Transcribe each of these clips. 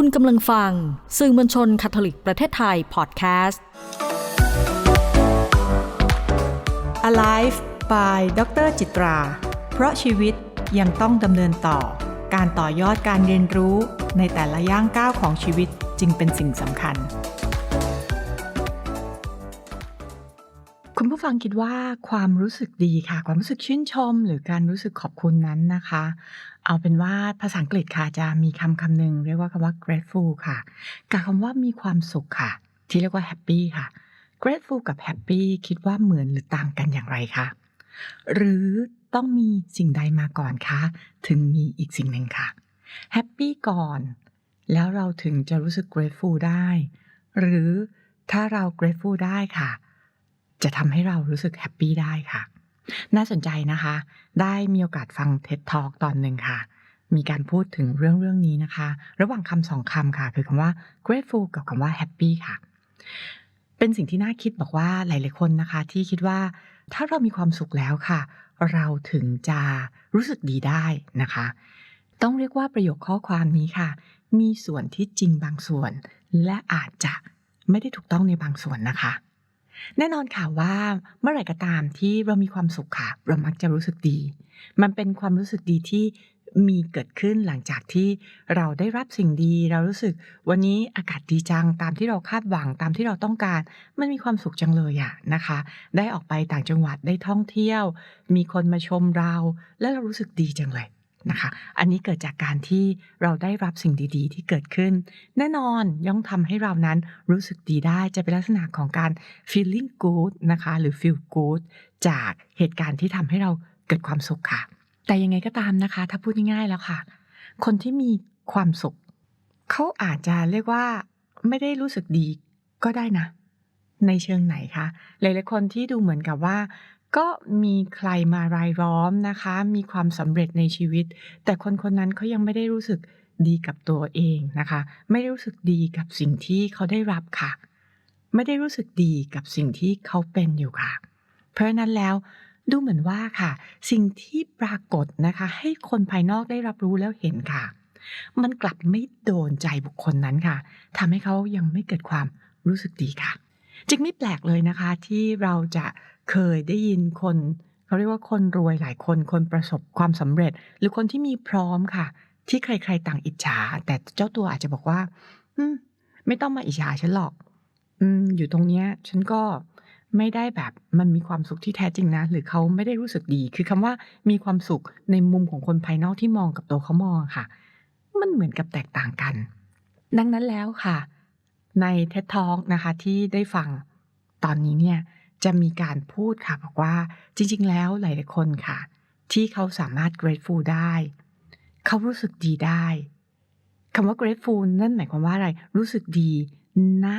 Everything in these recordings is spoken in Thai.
คุณกำลังฟัง สื่อมวลชนคาทอลิกประเทศไทยพอดแคสต์ Alive by ดรจิตรา เพราะชีวิตยังต้องดำเนินต่อ การต่อยอดการเรียนรู้ในแต่ละย่างก้าวของชีวิตจึงเป็นสิ่งสำคัญ คุณผู้ฟังคิดว่าความรู้สึกดีค่ะ ความรู้สึกชื่นชม หรือการรู้สึกขอบคุณนั้นนะคะ เอาเป็นว่าภาษาอังกฤษค่ะจะมีคำคำหนึ่งเรียกว่าคำว่า grateful ค่ะกับคำว่ามีความสุขค่ะ ที่เรียกว่า happy ค่ะ grateful กับ happy คิดว่าเหมือนหรือต่างกันอย่างไรคะหรือต้องมีสิ่งใดมาก่อนคะถึงมีอีกสิ่งหนึ่งค่ะ happy ก่อน แล้วเราถึงจะรู้สึก grateful ได้ หรือถ้าเรา grateful ได้ค่ะ จะทำให้เรารู้สึกแฮปปี้ได้ค่ะ น่าสนใจนะคะ ได้มีโอกาสฟัง TED Talk ตอนหนึ่งค่ะ มีการพูดถึงเรื่องเรื่องนี้นะคะ ระหว่างคำสองคำค่ะ คือคำว่า grateful กับคำว่า happy ค่ะ เป็นสิ่งที่น่าคิดบอกว่าหลาย ๆ คนนะคะ ที่คิดว่าถ้าเรามีความสุขแล้วค่ะ เราถึงจะรู้สึกดีได้นะคะ ต้องเรียกว่าประโยคข้อความนี้ค่ะ มีส่วนที่จริงบางส่วน และอาจจะไม่ได้ถูกต้องในบางส่วนนะคะ แน่นอนค่ะว่าเมื่อไหร่ก็ตามที่เรามีความสุขค่ะ เรามักจะรู้สึกดี มันเป็นความรู้สึกดีที่มีเกิดขึ้นหลังจากที่เราได้รับสิ่งดี เรารู้สึกวันนี้อากาศดีจังตามที่เราคาดหวังตามที่เราต้องการ มันมีความสุขจังเลยอะนะคะ ได้ออกไปต่างจังหวัดได้ท่องเที่ยว มีคนมาชมเรา และเรารู้สึกดีจังเลย นะคะ อันนี้เกิดจากการที่เราได้รับสิ่งดีๆ ที่เกิดขึ้น แน่นอนย่อมทำให้เรานั้นรู้สึกดีได้จะเป็นลักษณะของการ feeling good นะคะ หรือ feel good จากเหตุการณ์ที่ทำให้เราเกิดความสุขค่ะ แต่ยังไงก็ตามนะคะ ถ้าพูดง่ายๆแล้วค่ะ คนที่มีความสุข เขาอาจจะเรียกว่าไม่ได้รู้สึกดีก็ได้นะ ในเชิงไหนคะ หลายๆคนที่ดูเหมือนกับว่า ก็มีใครมารายล้อมนะคะ มีความสำเร็จในชีวิต แต่คนคนนั้นเขายังไม่ได้รู้สึกดีกับตัวเองนะคะ ไม่ได้รู้สึกดีกับสิ่งที่เขาได้รับค่ะ ไม่ได้รู้สึกดีกับสิ่งที่เขาเป็นอยู่ค่ะ เพราะฉะนั้นแล้วดูเหมือนว่าค่ะ สิ่งที่ปรากฏนะคะ ให้คนภายนอกได้รับรู้แล้วเห็นค่ะ มันกลับไม่โดนใจบุคคลนั้นค่ะทำให้เขายังไม่เกิดความรู้สึกดีค่ะ จึงไม่แปลกเลยนะคะที่เราจะ เคยได้ยินคนเขาเรียกว่าคนรวยหลายคนคนประสบความสำเร็จ หรือคนที่มีพร้อมค่ะ ที่ใครๆต่างอิจฉา แต่เจ้าตัวอาจจะบอกว่าอืมไม่ต้องมาอิจฉาฉันหรอก อืม อยู่ตรงเนี้ย ฉันก็ไม่ได้แบบมันมีความสุขที่แท้จริงนะ หรือเขาไม่ได้รู้สึกดี คือคำว่ามีความสุขในมุมของคนภายนอกที่มองกับตัวเขามองค่ะ มันเหมือนกับแตกต่างกัน ดังนั้นแล้วค่ะ ใน TED Talk นะคะที่ได้ฟังตอนนี้เนี่ย จะมีการพูดค่ะบอกว่าจริง ๆ แล้วหลายๆคนค่ะ ที่เขาสามารถ grateful ได้ เขารู้สึกดีได้คำว่า grateful นั่นหมายความว่าอะไรรู้สึกดีณนะ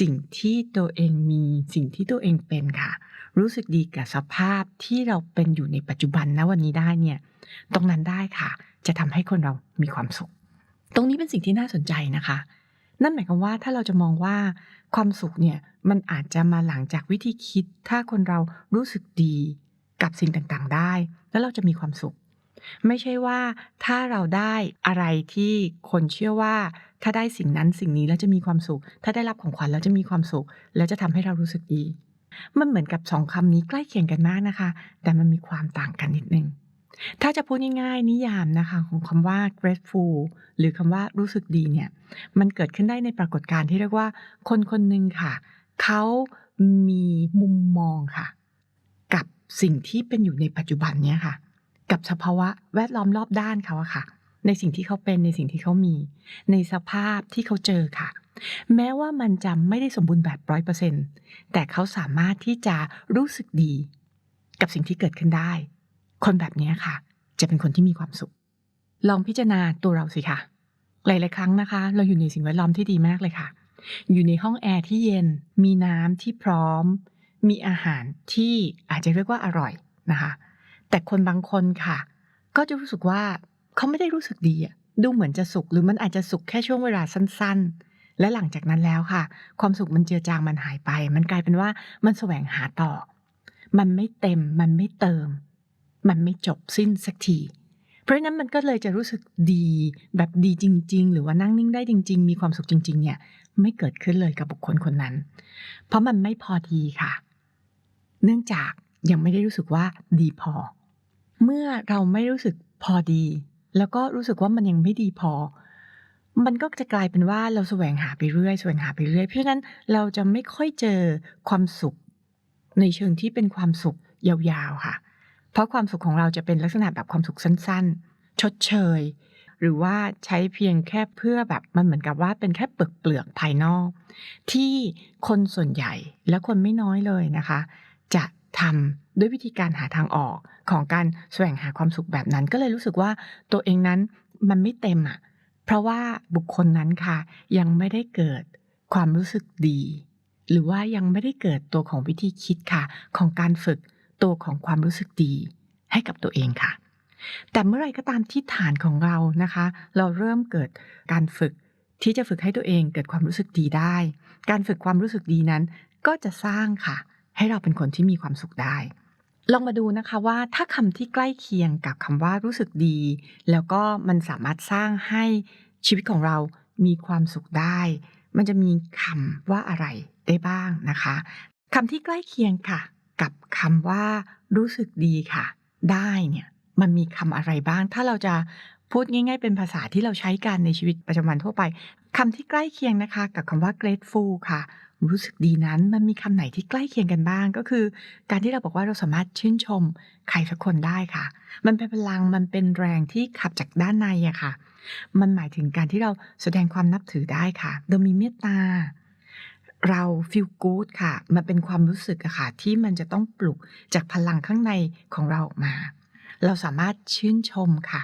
สิ่งที่ตัวเองมีสิ่งที่ตัวเองเป็นค่ะ รู้สึกดีกับสภาพที่เราเป็นอยู่ในปัจจุบันณวันนี้ได้เนี่ย ตรงนั้นได้ค่ะ จะทำให้คนเรามีความสุข ตรงนี้เป็นสิ่งที่น่าสนใจนะคะ นั่นหมายความว่าถ้าเราจะมองว่าความสุขเนี่ยมันอาจจะมาหลังจากวิธีคิด ถ้าคนเรารู้สึกดีกับสิ่งต่างๆ ได้ แล้วเราจะมีความสุข ไม่ใช่ว่าถ้าเราได้อะไรที่คนเชื่อว่า ถ้าได้สิ่งนั้นสิ่งนี้แล้วจะมีความสุข ถ้าได้รับของขวัญแล้วจะมีความสุข แล้วจะทำให้เรารู้สึกดี มันเหมือนกับสองคำนี้ใกล้เคียงกันมากนะคะ แต่มันมีความต่างกันนิดนึง ถ้าจะพูดง่ายๆ นิยามนะคะของคำว่า grateful หรือคำว่ารู้สึกดีเนี่ย มันเกิดขึ้นได้ในปรากฏการณ์ที่เรียกว่า คนคนหนึ่งค่ะ เขามีมุมมองค่ะ กับสิ่งที่เป็นอยู่ในปัจจุบันเนี้ยค่ะ กับสภาวะแวดล้อมรอบด้านเขาอะค่ะ ในสิ่งที่เขาเป็นในสิ่งที่เขามี ในสภาพที่เขาเจอค่ะ แม้ว่ามันจะไม่ได้สมบูรณ์แบบร้อยเปอร์เซ็นแต่เขาสามารถที่จะรู้สึกดี กับสิ่งที่เกิดขึ้นได้ คนแบบนี้ค่ะ จะเป็นคนที่มีความสุข ลองพิจารณาตัวเราสิค่ะ หลาย ๆ ครั้งนะคะ เราอยู่ในสิ่งแวดล้อมที่ดีมากเลยค่ะ อยู่ในห้องแอร์ที่เย็น มีน้ำที่พร้อม มีอาหารที่อาจจะเรียกว่าอร่อยนะคะ แต่คนบางคนค่ะ ก็จะรู้สึกว่าเขาไม่ได้รู้สึกดีอะดูเหมือนจะสุขหรือมันอาจจะสุขแค่ช่วงเวลาสั้น ๆ และหลังจากนั้นแล้วค่ะ ความสุขมันเจือจางมันหายไป มันกลายเป็นว่ามันแสวงหาต่อ มันไม่เต็มมันไม่เติม มันไม่จบสิ้นสักที เพราะนั้นมันก็เลยจะรู้สึกดีแบบดีจริง ๆ หรือว่านั่งนิ่งได้จริง ๆ มีความสุขจริง ๆ เนี่ย ไม่เกิดขึ้นเลยกับบุคคลคนนั้น เพราะมันไม่พอดีค่ะ เนื่องจากยังไม่ได้รู้สึกว่าดีพอ เมื่อเราไม่รู้สึกพอดี แล้วก็รู้สึกว่ามันยังไม่ดีพอ มันก็จะกลายเป็นว่าเราแสวงหาไปเรื่อยแสวงหาไปเรื่อย เพราะฉะนั้นเราจะไม่ค่อยเจอความสุข ในเชิงที่เป็นความสุขยาวๆค่ะ เพราะความสุขของเราจะเป็นลักษณะแบบความสุขสั้น ๆ ชดเชย หรือว่าใช้เพียงแค่เพื่อแบบมันเหมือนกับว่าเป็นแค่เปลือกเปลือกภายนอก ที่คนส่วนใหญ่และคนไม่น้อยเลยนะคะ จะทำด้วยวิธีการหาทางออกของการแสวงหาความสุขแบบนั้น ก็เลยรู้สึกว่าตัวเองนั้นมันไม่เต็มอะเพราะว่าบุคคลนั้นค่ะ ยังไม่ได้เกิดความรู้สึกดี หรือว่ายังไม่ได้เกิดตัวของวิธีคิดค่ะ ของการฝึก ตัวของความรู้สึกดีให้กับตัวเองค่ะ แต่เมื่อไรก็ตามที่ฐานของเรานะคะ เราเริ่มเกิดการฝึกที่จะฝึกให้ตัวเองเกิดความรู้สึกดีได้ การฝึกความรู้สึกดีนั้น ก็จะสร้างค่ะ ให้เราเป็นคนที่มีความสุขได้ ลองมาดูนะคะว่าถ้าคำที่ใกล้เคียงกับคำว่ารู้สึกดี แล้วก็มันสามารถสร้างให้ชีวิตของเรามีความสุขได้ มันจะมีคำว่าอะไรได้บ้างนะคะคำที่ใกล้เคียงค่ะ กับคำว่ารู้สึกดีค่ะ ได้เนี่ยมันมีคำอะไรบ้าง ถ้าเราจะพูดง่าย ๆ เป็นภาษาที่เราใช้กันในชีวิตประจำวันทั่วไปคำที่ใกล้เคียงนะคะ กับคำว่า grateful ค่ะ รู้สึกดีนั้นมันมีคำไหนที่ใกล้เคียงกันบ้าง ก็คือ การที่เราบอกว่าเราสามารถชื่นชมใครสักคนได้ค่ะ มันเป็นพลังมันเป็นแรงที่ขับจากด้านในอะค่ะ มันหมายถึงการที่เราแสดงความนับถือได้ค่ะเรามีเมตตา เรา feel good ค่ะ มันเป็นความรู้สึกอะค่ะ ที่มันจะต้องปลุกจากพลังข้างในของเราออกมา เราสามารถชื่นชมค่ะ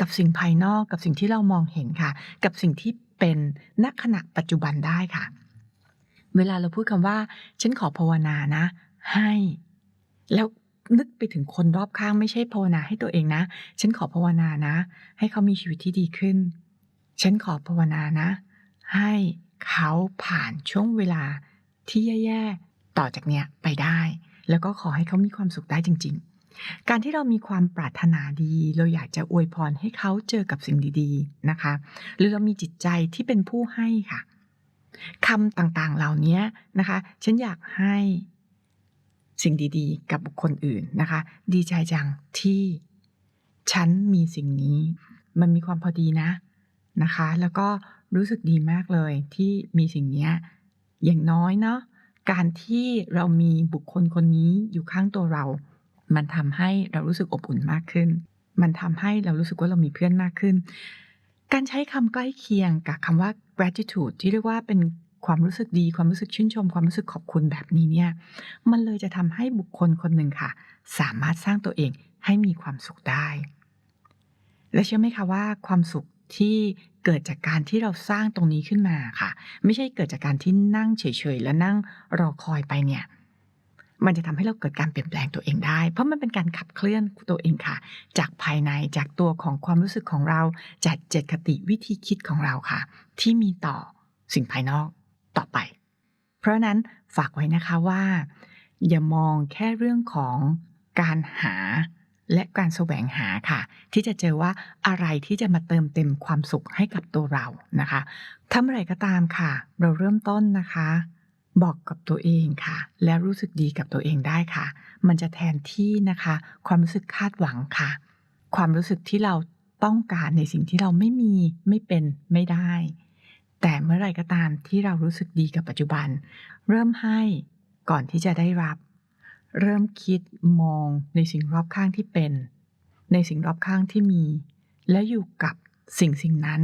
กับสิ่งภายนอกกับสิ่งที่เรามองเห็นค่ะ กับสิ่งที่เป็นณขณะปัจจุบันได้ค่ะ เวลาเราพูดคำว่า ฉันขอภาวนานะ ให้ แล้วนึกไปถึงคนรอบข้างไม่ใช่ภาวนาให้ตัวเองนะ ฉันขอภาวนานะ ให้เขามีชีวิตที่ดีขึ้น ฉันขอภาวนานะ ให้ เขาผ่านช่วงเวลาที่แย่ๆต่อจากเนี้ยไปได้ แล้วก็ขอให้เขามีความสุขได้จริง ๆ การที่เรามีความปรารถนาดี เราอยากจะอวยพรให้เขาเจอกับสิ่งดีๆนะคะ หรือเรามีจิตใจที่เป็นผู้ให้ค่ะคำต่างๆเหล่านี้นะคะ ฉันอยากให้สิ่งดีๆ กับบุคคลอื่นนะคะ ดีใจจังที่ฉันมีสิ่งนี้ มันมีความพอดีนะนะคะ แล้วก็ รู้สึกดีมากเลยที่มีสิ่งนี้อย่างน้อยเนาะการที่เรามีบุคคลคนนี้อยู่ข้างตัวเรา มันทำให้เรารู้สึกอบอุ่นมากขึ้น มันทำให้เรารู้สึกว่าเรามีเพื่อนมากขึ้น การใช้คำใกล้เคียงกับคำว่า gratitude ที่เรียกว่าเป็นความรู้สึกดีความรู้สึกชื่นชม ความรู้สึกขอบคุณแบบนี้เนี่ย มันเลยจะทำให้บุคคลคนหนึ่งค่ะ สามารถสร้างตัวเองให้มีความสุขได้ และเชื่อไหมคะว่าความสุขที่ เกิดจากการที่เราสร้างตรงนี้ขึ้นมาค่ะ ไม่ใช่เกิดจากการที่นั่งเฉยๆ และนั่งรอคอยไปเนี่ย มันจะทำให้เราเกิดการเปลี่ยนแปลงตัวเองได้ เพราะมันเป็นการขับเคลื่อนตัวเองค่ะ จากภายในจากตัวของความรู้สึกของเราจากเจตคติวิธีคิดของเราค่ะ ที่มีต่อสิ่งภายนอกต่อไป เพราะนั้นฝากไว้นะคะว่า อย่ามองแค่เรื่องของการหา และการแสวงหาค่ะ ที่จะเจอว่าอะไรที่จะมาเติมเต็มความสุขให้กับตัวเรานะคะถ้าเมื่อไรก็ตามค่ะ เราเริ่มต้นนะคะ บอกกับตัวเองค่ะ และรู้สึกดีกับตัวเองได้ค่ะ มันจะแทนที่นะคะ ความรู้สึกคาดหวังค่ะ ความรู้สึกที่เราต้องการในสิ่งที่เราไม่มีไม่เป็นไม่ได้ แต่เมื่อไรก็ตามที่เรารู้สึกดีกับปัจจุบัน เริ่มให้ก่อนที่จะได้รับ เริ่มคิดมองในสิ่งรอบข้างที่เป็น ในสิ่งรอบข้างที่มี และอยู่กับสิ่งสิ่งนั้น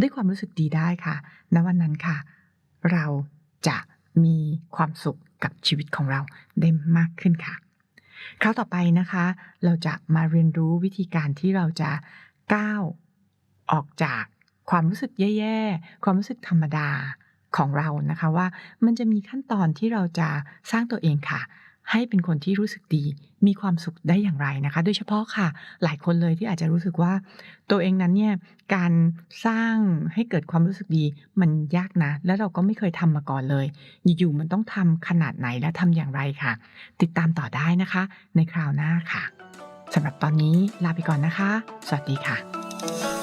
ด้วยความรู้สึกดีได้ค่ะณวันนั้นค่ะ เราจะมีความสุขกับชีวิตของเราได้มากขึ้นค่ะ คราวต่อไปนะคะ เราจะมาเรียนรู้วิธีการที่เราจะก้าวออกจากความรู้สึกแย่ๆ ความรู้สึกธรรมดาของเรานะคะว่ามันจะมีขั้นตอนที่เราจะสร้างตัวเองค่ะ ให้เป็นคนที่รู้สึกดี มีความสุขได้อย่างไรนะคะ โดยเฉพาะค่ะ หลายคนเลยที่อาจจะรู้สึกว่า ตัวเองนั้นเนี่ยการสร้างให้เกิดความรู้สึกดีมันยากนะ และเราก็ไม่เคยทำมาก่อนเลย อยู่ๆมันต้องทำขนาดไหนและทำอย่างไรค่ะ ติดตามต่อได้นะคะ ในคราวหน้าค่ะสำหรับตอนนี้ลาไปก่อนนะคะ สวัสดีค่ะ